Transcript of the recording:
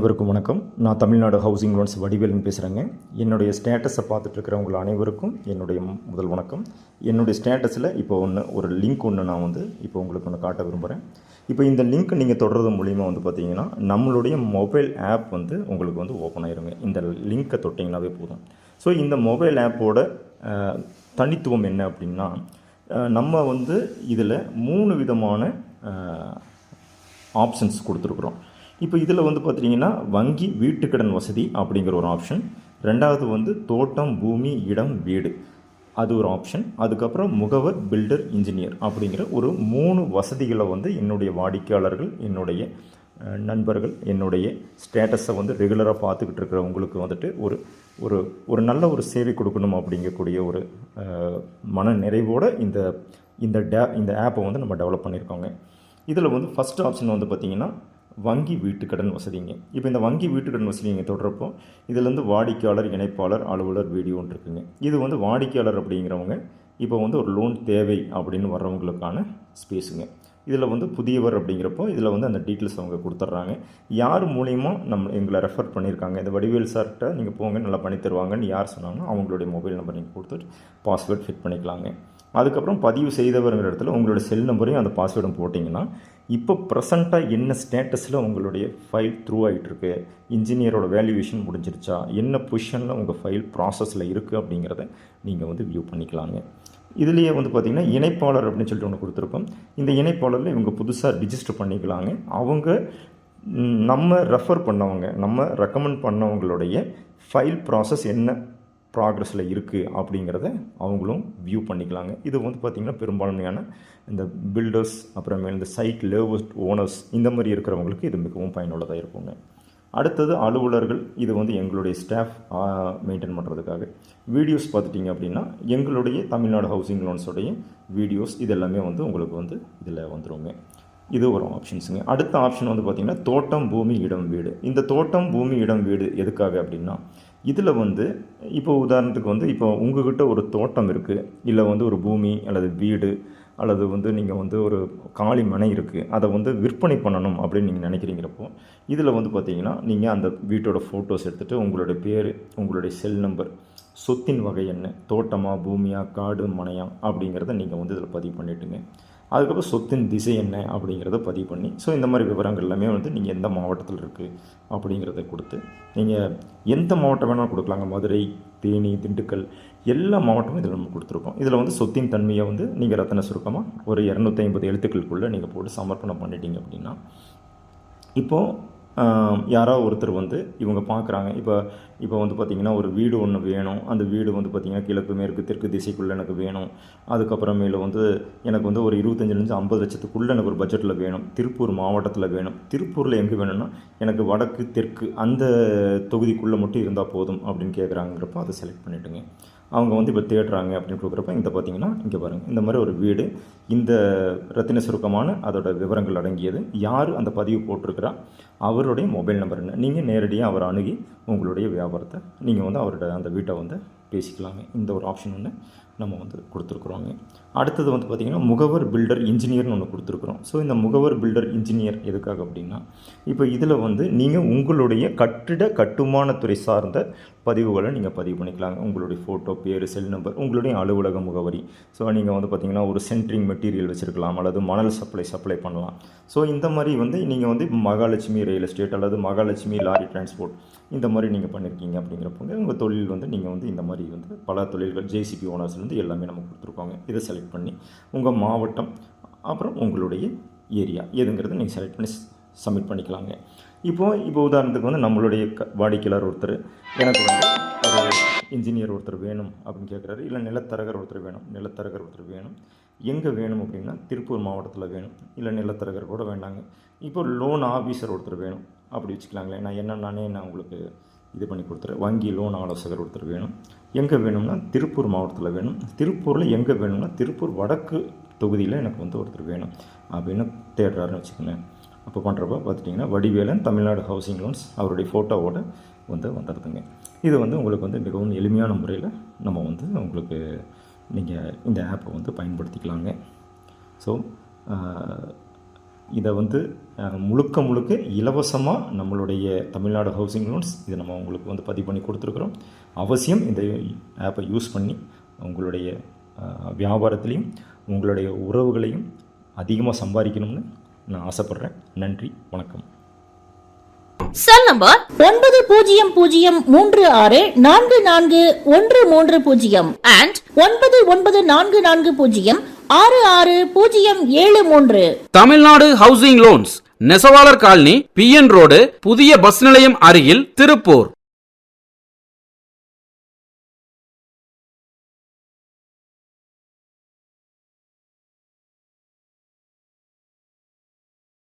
அனைவருக்கும் வணக்கம். நான் தமிழ்நாடு ஹவுசிங் லோன்ஸ் வடிவேலன் பேசுகிறேங்க என்னுடைய ஸ்டேட்டஸை பார்த்துட்டு இருக்கிறவங்க அனைவருக்கும் என்னுடைய முதல் வணக்கம். என்னுடைய ஸ்டேட்டஸில் இப்போ ஒன்று ஒரு லிங்க் ஒன்று நான் வந்து இப்போ உங்களுக்கு ஒன்று காட்ட விரும்புகிறேன் இப்போ இந்த லிங்க் நீங்கள் தொடர்றது மூலிமா வந்து பார்த்தீங்கன்னா நம்மளுடைய மொபைல் ஆப் வந்து உங்களுக்கு வந்து ஓப்பன் ஆயிருங்க. இந்த லிங்க்கை தொட்டிங்கனாவே போதும். ஸோ இந்த மொபைல் ஆப்போட தனித்துவம் என்ன அப்படின்னா நம்ம வந்து இதில் மூணு விதமான ஆப்ஷன்ஸ் கொடுத்துருக்குறோம். இப்போ இதில் வந்து பார்த்தீங்கன்னா வங்கி வீட்டுக்கடன் வசதி அப்படிங்கிற ஒரு ஆப்ஷன் ரெண்டாவது வந்து தோட்டம் பூமி இடம் வீடு. அது ஒரு ஆப்ஷன் அதுக்கப்புறம் முகவர் பில்டர் இன்ஜினியர் அப்படிங்கிற ஒரு மூணு வசதிகளை வந்து என்னுடைய வாடிக்கையாளர்கள் என்னுடைய நண்பர்கள் என்னுடைய ஸ்டேட்டஸை வந்து ரெகுலராக பார்த்துக்கிட்டு இருக்கிற உங்களுக்கு வந்துட்டு ஒரு ஒரு ஒரு நல்ல ஒரு சேவை கொடுக்கணும் அப்படிங்கக்கூடிய ஒரு மன நிறைவோடு இந்த இந்த டே இந்த ஆப்பை வந்து நம்ம டெவலப் பண்ணியிருக்கோங்க. இதில் வந்து ஃபஸ்ட் ஆப்ஷன் வந்து பார்த்தீங்கன்னா வங்கி வீட்டுக்கடன் வசதிங்க. இப்போ இந்த வங்கி வீட்டுக்கடன் வசதி நீங்கள் தொடரப்போ இதுலேருந்து வாடிக்கையாளர் இணைப்பாளர் அலுவலர் வீடியோன்னு இருக்குங்க. இது வந்து வாடிக்கையாளர் அப்படிங்கிறவங்க இப்போ வந்து ஒரு லோன் தேவை அப்படின்னு வர்றவங்களுக்கான ஸ்பேஸுங்க. இதில் வந்து புதியவர் அப்படிங்கிறப்போ இதில் வந்து அந்த டீட்டெயில்ஸ் அவங்க கொடுத்துட்றாங்க. யார் மூலியமாக நம்ம எங்களை ரெஃபர் பண்ணியிருக்காங்க? இந்த வடிவேல் சார்கிட்ட நீங்கள் போங்க நல்லா பண்ணி தருவாங்கன்னு யார் சொன்னாங்கன்னா அவங்களுடைய மொபைல் நம்பர் நீங்கள் கொடுத்துட்டு பாஸ்வேர்ட் ஃபிட் பண்ணிக்கலாங்க. அதுக்கப்புறம் பதிவு செய்தவருங்கிற இடத்துல உங்களோட செல் நம்பரையும் அந்த பாஸ்வேர்டும் போட்டிங்கன்னா இப்போ ப்ரெசண்ட்டாக என்ன ஸ்டேட்டஸில் உங்களுடைய ஃபைல் த்ரூ ஆகிட்டுருக்கு இன்ஜினியரோட வேல்யூவேஷன் முடிஞ்சிருச்சா என்ன பொசிஷனில் உங்கள் ஃபைல் ப்ராசஸில் இருக்குது அப்படிங்கிறத நீங்கள் வந்து வியூ பண்ணிக்கலாங்க. இதுலேயே வந்து பார்த்திங்கன்னா இணைப்பாளர் அப்படின்னு சொல்லிட்டு ஒன்று கொடுத்துருக்கோம். இந்த இணைப்பாளரில் இவங்க புதுசாக ரிஜிஸ்டர் பண்ணிக்கலாங்க. அவங்க நம்ம ரெஃபர் பண்ணவங்க நம்ம ரெக்கமெண்ட் பண்ணவங்களுடைய ஃபைல் ப்ராசஸ் என்ன ப்ராக்ரஸில் இருக்குது அப்படிங்கிறத அவங்களும் வியூ பண்ணிக்கலாங்க. இது வந்து பார்த்திங்கன்னா பெரும்பான்மையான இந்த பில்டர்ஸ் அப்புறமே இந்த சைட் லேவஸ்ட் ஓனர்ஸ் இந்த மாதிரி இருக்கிறவங்களுக்கு இது மிகவும் பயனுள்ளதாக இருக்குங்க. அடுத்தது அலுவலர்கள் இது வந்து எங்களுடைய ஸ்டாஃப் மெயின்டைன் பண்ணுறதுக்காக வீடியோஸ் பார்த்துட்டிங்க அப்படின்னா எங்களுடைய தமிழ்நாடு ஹவுசிங் லோன்ஸோடைய வீடியோஸ் இது எல்லாமே வந்து உங்களுக்கு வந்து இதில் வந்துருங்க. இது ஒரு ஆப்ஷன்ஸுங்க அடுத்த ஆப்ஷன் வந்து பார்த்திங்கன்னா தோட்டம் பூமி இடம் வீடு. இந்த தோட்டம் பூமி இடம் வீடு எதுக்காக அப்படின்னா இதில் வந்து இப்போ உதாரணத்துக்கு வந்து இப்போ உங்ககிட்ட ஒரு தோட்டம் இருக்குது இல்லை வந்து ஒரு பூமி அல்லது வீடு அல்லது வந்து நீங்கள் வந்து ஒரு காலி மனை இருக்குது அதை வந்து விற்பனை பண்ணணும் அப்படின்னு நீங்கள் நினைக்கிறீங்கிறப்போ இதில் வந்து பார்த்தீங்கன்னா நீங்கள் அந்த வீட்டோட ஃபோட்டோஸ் எடுத்துகிட்டு உங்களுடைய பேர் உங்களுடைய செல் நம்பர் சொத்தின் வகை என்ன தோட்டமாக பூமியாக காடு மனையா அப்படிங்கிறத நீங்கள் வந்து இதில் பதிவு பண்ணிட்டுங்க. அதுக்கப்புறம் சொத்தின் திசை என்ன அப்படிங்கிறத பதிவு பண்ணி ஸோ இந்த மாதிரி விவரங்கள் எல்லாமே வந்து நீங்கள் எந்த மாவட்டத்தில் இருக்குது அப்படிங்கிறத கொடுத்து நீங்கள் எந்த மாவட்டம் வேணாலும் கொடுக்கலாங்க. மதுரை தேனி திண்டுக்கல் எல்லா மாவட்டமும் இதில் நம்ம கொடுத்துருக்கோம். இதில் வந்து சொத்தின் தன்மையை வந்து நீங்கள் ரத்தன சுருக்கமாக ஒரு இரநூத்தி ஐம்பது எழுத்துக்களுக்குள்ளே நீங்கள் போட்டு சமர்ப்பணம் பண்ணிட்டீங்க அப்படின்னா இப்போது யாரோ ஒருத்தர் வந்து இவங்க பார்க்குறாங்க. இப்போ இப்போ வந்து பார்த்திங்கன்னா ஒரு வீடு ஒன்று வேணும். அந்த வீடு வந்து பார்த்திங்கன்னா கிழக்கு மேற்கு தெற்கு திசைக்குள்ளே எனக்கு வேணும். அதுக்கப்புறமேல வந்து எனக்கு வந்து ஒரு இருபத்தஞ்சிலேருந்து ஐம்பது லட்சத்துக்குள்ளே எனக்கு ஒரு பட்ஜெட்டில் வேணும். திருப்பூர் மாவட்டத்தில் வேணும். திருப்பூரில் எங்கே வேணும்னா எனக்கு வடக்கு தெற்கு அந்த தொகுதிக்குள்ளே மட்டும் இருந்தால் போதும் அப்படின்னு கேட்குறாங்கிறப்போ அதை செலக்ட் பண்ணிவிட்டுங்க அவங்க வந்து இப்போ தேடுறாங்க அப்படின்னு கொடுக்குறப்ப இந்த பார்த்தீங்கன்னா இங்கே பாருங்கள் இந்த மாதிரி ஒரு வீடு இந்த ரத்தின சுருக்கமான அதோட விவரங்கள் அடங்கியது. யார் அந்த பதிவு போட்டிருக்கிறா? அவருடைய மொபைல் நம்பர் என்ன? நீங்கள் நேரடியாக அவரை அணுகி உங்களுடைய வியாபாரத்தை நீங்கள் வந்து அவரோட அந்த வீட்டை வந்து பேசிக்கலாங்க. இந்த ஒரு ஆப்ஷன் ஒன்று நம்ம வந்து கொடுத்துருக்குறோங்க. அடுத்தது வந்து பார்த்திங்கன்னா முகவர் பில்டர் இன்ஜினியர்னு ஒன்று கொடுத்துருக்குறோம். ஸோ இந்த முகவர் பில்டர் இன்ஜினியர் எதுக்காக அப்படின்னா இப்போ இதில் வந்து நீங்கள் உங்களுடைய கட்டிட கட்டுமானத்துறை சார்ந்த பதிவுகளை நீங்கள் பதிவு பண்ணிக்கலாங்க. உங்களுடைய ஃபோட்டோ பேர் செல் நம்பர் உங்களுடைய அலுவலக முகவரி. ஸோ நீங்கள் வந்து பார்த்திங்கன்னா ஒரு சென்ட்ரிங் மெட்டீரியல் வச்சுருக்கலாம் அல்லது மணல் சப்ளை சப்ளை பண்ணலாம். ஸோ இந்த மாதிரி வந்து நீங்கள் வந்து மகாலட்சுமி ரியல் எஸ்டேட் அல்லது மகாலட்சுமி லாரி டிரான்ஸ்போர்ட் இந்த மாதிரி நீங்கள் பண்ணியிருக்கீங்க அப்படிங்கிறப்பங்க உங்கள் தொழில் வந்து நீங்கள் வந்து இந்த மாதிரி வந்து பல தொழில்கள் ஜேசிபி ஓனர்ஸ்லேருந்து எல்லாமே நம்ம கொடுத்துருக்கோங்க. இதை செலக்ட் பண்ணி உங்கள் மாவட்டம் அப்புறம் உங்களுடைய ஏரியா எதுங்கிறத நீங்கள் செலக்ட் பண்ணி சப்மிட் பண்ணிக்கலாங்க. இப்போது இப்போ உதாரணத்துக்கு வந்து நம்மளுடைய க வாடிக்கையாளர் ஒருத்தர் எனக்கு வந்து ஒரு இன்ஜினியர் ஒருத்தர் வேணும் அப்படின்னு கேட்குறாரு இல்லை நிலத்தரகர் ஒருத்தர் வேணும் நிலத்தரகர் ஒருத்தர் வேணும். எங்கே வேணும் அப்படின்னா திருப்பூர் மாவட்டத்தில் வேணும். இல்லை நிலத்தரகர் கூட வேண்டாங்க. இப்போ லோன் ஆஃபீஸர் ஒருத்தர் வேணும். அப்படி வச்சுக்கலாங்களே நான் என்ன நானே நான் உங்களுக்கு இது பண்ணி கொடுத்துறேன். வங்கி லோன் ஆலோசகர் ஒருத்தர் வேணும். எங்கே வேணும்னா திருப்பூர் மாவட்டத்தில் வேணும். திருப்பூரில் எங்கே வேணும்னா திருப்பூர் வடக்கு தொகுதியில் எனக்கு வந்து ஒருத்தர் வேணும். அப்படின்னு தேடுறாருன்னு வச்சுக்கோங்களேன். அப்போ பண்ணுறப்ப பார்த்துட்டிங்கன்னா வடிவேலன் தமிழ்நாடு ஹவுசிங் லோன்ஸ் அவருடைய ஃபோட்டோவோட வந்து வந்துடுதுங்க இது வந்து உங்களுக்கு வந்து மிகவும் எளிமையான முறையில் நம்ம வந்து உங்களுக்கு நீங்கள் இந்த ஆப்பை வந்து பயன்படுத்திக்கலாங்க. ஸோ இதை வந்து முழுக்க முழுக்க இலவசமாக நம்மளுடைய தமிழ்நாடு ஹவுசிங் லோன்ஸ் இதை நம்ம உங்களுக்கு வந்து பதிவு பண்ணி கொடுத்துருக்குறோம். அவசியம் இந்த ஆப்பை யூஸ் பண்ணி உங்களுடைய வியாபாரத்துலேயும் உங்களுடைய உறவுகளையும் அதிகமாக சம்பாதிக்கணும்னு நான் ஆசைப்பட்றேன். நன்றி வணக்கம். செல் நம்பர் ஒன்பது பூஜ்ஜியம் பூஜ்ஜியம் மூன்று ஆறு நான்கு நான்கு ஒன்று மூன்று பூஜ்ஜியம். அண்ட் ஒன்பது ஒன்பது நான்கு நான்கு பூஜ்ஜியம் ஆறு ஆறு பூஜ்ஜியம் ஏழு மூன்று. தமிழ்நாடு ஹவுசிங் லோன்ஸ் நெசவாளர் காலனி பிஎன் ரோடு புதிய பஸ் நிலையம் அருகில் திருப்பூர்.